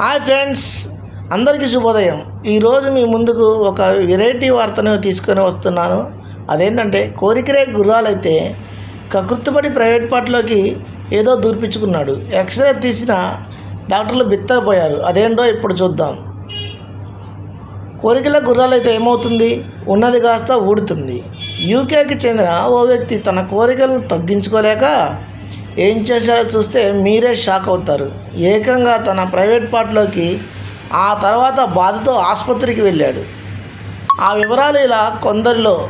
Hi friends అందరికీ శుభోదయం. ఈరోజు మీ ముందుకు ఒక వెరైటీ వార్తను తీసుకొని వస్తున్నాను. అదేంటంటే కోరికరే గుర్రాలైతే కకృత్తుపడి ప్రైవేట్ పార్ట్లోకి ఏదో దూర్పించుకున్నాడు. ఎక్స్రే తీసిన డాక్టర్లు బిత్తరపోయారు. అదేంటో ఇప్పుడు చూద్దాం. కోరికల గుర్రాలైతే ఏమవుతుంది? ఉన్నది కాస్త ఊడుతుంది. యూకేకి చెందిన ఓ వ్యక్తి తన కోరికలను తగ్గించుకోలేక ఏం చేశాడో చూస్తే మీరే షాక్ అవుతారు. ఏకంగా తన ప్రైవేట్ పార్ట్లోకి ఆ తర్వాత బాధతో ఆసుపత్రికి వెళ్ళాడు. ఆ వివరాలు ఇలా కొందరిలో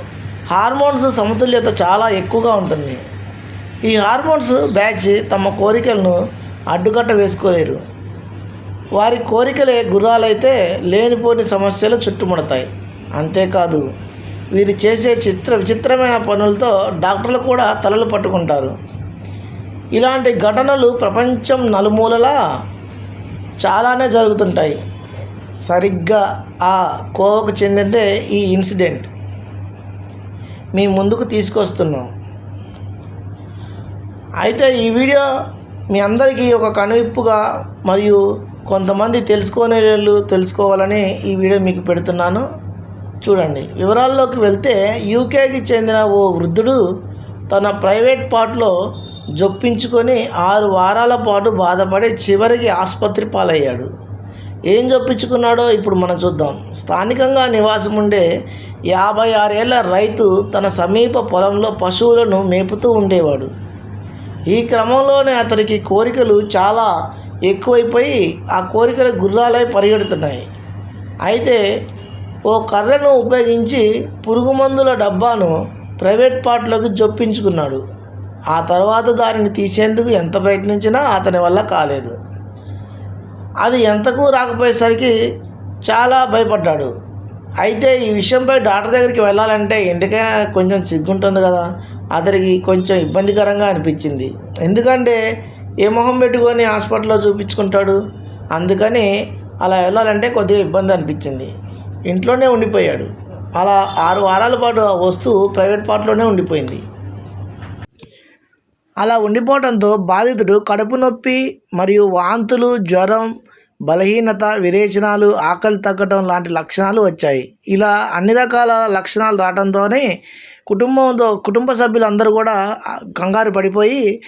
హార్మోన్స్ సమతుల్యత చాలా ఎక్కువగా ఉంటుంది. ఈ హార్మోన్స్ బ్యాచ్ తమ కోరికలను అడ్డుకట్ట వేసుకోలేరు. వారి కోరికలే గుర్రాలైతే లేనిపోని సమస్యలు చుట్టుముడతాయి. అంతేకాదు వీరు చేసే చిత్ర విచిత్రమైన పనులతో డాక్టర్లు కూడా తలలు పట్టుకుంటారు. ఇలాంటి ఘటనలు ప్రపంచం నలుమూలలా చాలానే జరుగుతుంటాయి. సరిగ్గా ఆ కోవకు చెందిందే ఈ ఇన్సిడెంట్. మీ ముందుకు తీసుకొస్తున్నాం. అయితే ఈ వీడియో మీ అందరికీ ఒక కనువిప్పుగా మరియు కొంతమంది తెలుసుకునే వాళ్ళు తెలుసుకోవాలని ఈ వీడియో మీకు పెడుతున్నాను. చూడండి. వివరాల్లోకి వెళ్తే యూకేకి చెందిన ఓ వృద్ధుడు తన ప్రైవేట్ పార్ట్లో జొప్పించుకొని ఆరు వారాల పాటు బాధపడి చివరికి ఆసుపత్రి పాలయ్యాడు. ఏం జొప్పించుకున్నాడో ఇప్పుడు మనం చూద్దాం. స్థానికంగా నివాసం ఉండే యాభై ఆరేళ్ళ రైతు తన సమీప పొలంలో పశువులను మేపుతూ ఉండేవాడు. ఈ క్రమంలోనే అతనికి కోరికలు చాలా ఎక్కువైపోయి ఆ కోరికలు గుర్రాలై పరిగెడుతున్నాయి. అయితే ఓ కర్రను ఉపయోగించి పురుగు మందుల డబ్బాను ప్రైవేట్ పార్ట్లోకి జొప్పించుకున్నాడు. ఆ తర్వాత దానిని తీసేందుకు ఎంత ప్రయత్నించినా అతని వల్ల కాలేదు. అది ఎంతకు రాకపోయేసరికి చాలా భయపడ్డాడు. అయితే ఈ విషయంపై డాక్టర్ దగ్గరికి వెళ్ళాలంటే ఎందుకైనా కొంచెం సిగ్గుంటుంది కదా. అతనికి కొంచెం ఇబ్బందికరంగా అనిపించింది. ఎందుకంటే ఏ మొహం పెట్టుకొని హాస్పిటల్లో చూపించుకుంటాడు? అందుకని అలా వెళ్ళాలంటే కొద్దిగా ఇబ్బంది అనిపించింది. ఇంట్లోనే ఉండిపోయాడు. అలా ఆరు వారాల పాటు ఆ వస్తువు ప్రైవేట్ పార్ట్లోనే ఉండిపోయింది. అలా ఉండిపోవడంతో బాధితుడు కడుపు నొప్పి మరియు వాంతులు జ్వరం బలహీనత విరేచనాలు ఆకలి తగ్గడం లాంటి లక్షణాలు వచ్చాయి. ఇలా అన్ని రకాల లక్షణాలు రావడంతోనే కుటుంబంతో కుటుంబ సభ్యులందరూ కూడా కంగారు పడిపోయి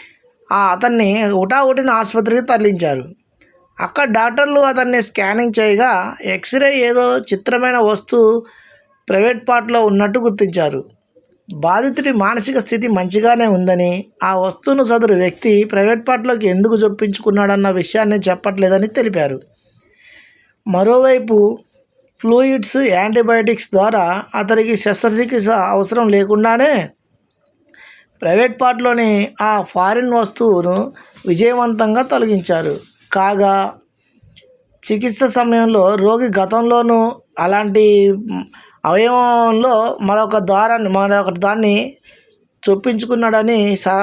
ఆ అతన్ని ఉటాహుటిన ఆసుపత్రికి తరలించారు. అక్కడ డాక్టర్లు అతన్ని స్కానింగ్ చేయగా ఎక్స్రే ఏదో చిత్రమైన వస్తువు ప్రైవేట్ పార్ట్లో ఉన్నట్టు గుర్తించారు. బాధితుడి మానసిక స్థితి మంచిగానే ఉందని ఆ వస్తువును సదరు వ్యక్తి ప్రైవేట్ పార్ట్లోకి ఎందుకు చొప్పించుకున్నాడన్న విషయాన్ని చెప్పట్లేదని తెలిపారు. మరోవైపు ఫ్లూయిడ్స్ యాంటీబయాటిక్స్ ద్వారా అతనికి శస్త్రచికిత్స అవసరం లేకుండానే ప్రైవేట్ పార్ట్లోని ఆ ఫారిన్ వస్తువును విజయవంతంగా తొలగించారు. కాగా చికిత్స సమయంలో రోగి గతంలోనూ అలాంటి అవయవంలో మరొక ద్వారాన్ని మరొక దాన్ని చొప్పించుకున్నాడని సా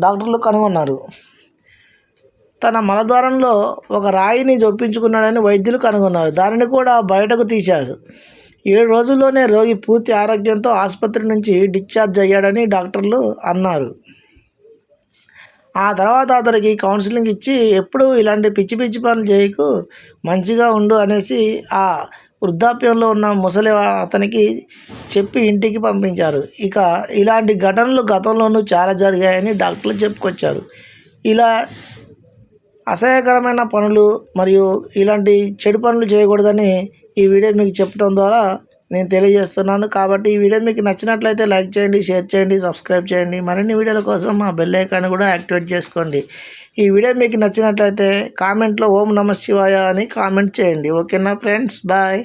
డాక్టర్లు కనుగొన్నారు. తన మలద్వారంలో ఒక రాయిని చొప్పించుకున్నాడని వైద్యులు కనుగొన్నారు. దానిని కూడా బయటకు తీశారు. ఏడు రోజుల్లోనే రోగి పూర్తి ఆరోగ్యంతో ఆసుపత్రి నుంచి డిశ్చార్జ్ అయ్యాడని డాక్టర్లు అన్నారు. ఆ తర్వాత అతనికి కౌన్సిలింగ్ ఇచ్చి ఎప్పుడు ఇలాంటి పిచ్చి పిచ్చి పనులు చేయకు మంచిగా ఉండు అనేసి ఆ వృద్ధాప్యంలో ఉన్న ముసలి అతనికి చెప్పి ఇంటికి పంపించారు. ఇక ఇలాంటి ఘటనలు గతంలోనూ చాలా జరిగాయని డాక్టర్లు చెప్పుకొచ్చారు. ఇలా అసహ్యకరమైన పనులు మరియు ఇలాంటి చెడు పనులు చేయకూడదని ఈ వీడియో మీకు చెప్పడం ద్వారా నేను తెలియజేస్తున్నాను కాబట్టి ఈ వీడియో మీకు నచ్చినట్లయితే లైక్ చేయండి షేర్ చేయండి సబ్స్క్రైబ్ చేయండి. మరిన్ని వీడియోల కోసం మా బెల్ ఐకాన్ కూడా యాక్టివేట్ చేసుకోండి. ఈ వీడియో మీకు నచ్చినట్లయితే కామెంట్లో ఓం నమ శివాయ అని కామెంట్ చేయండి. ఓకేనా ఫ్రెండ్స్? బాయ్.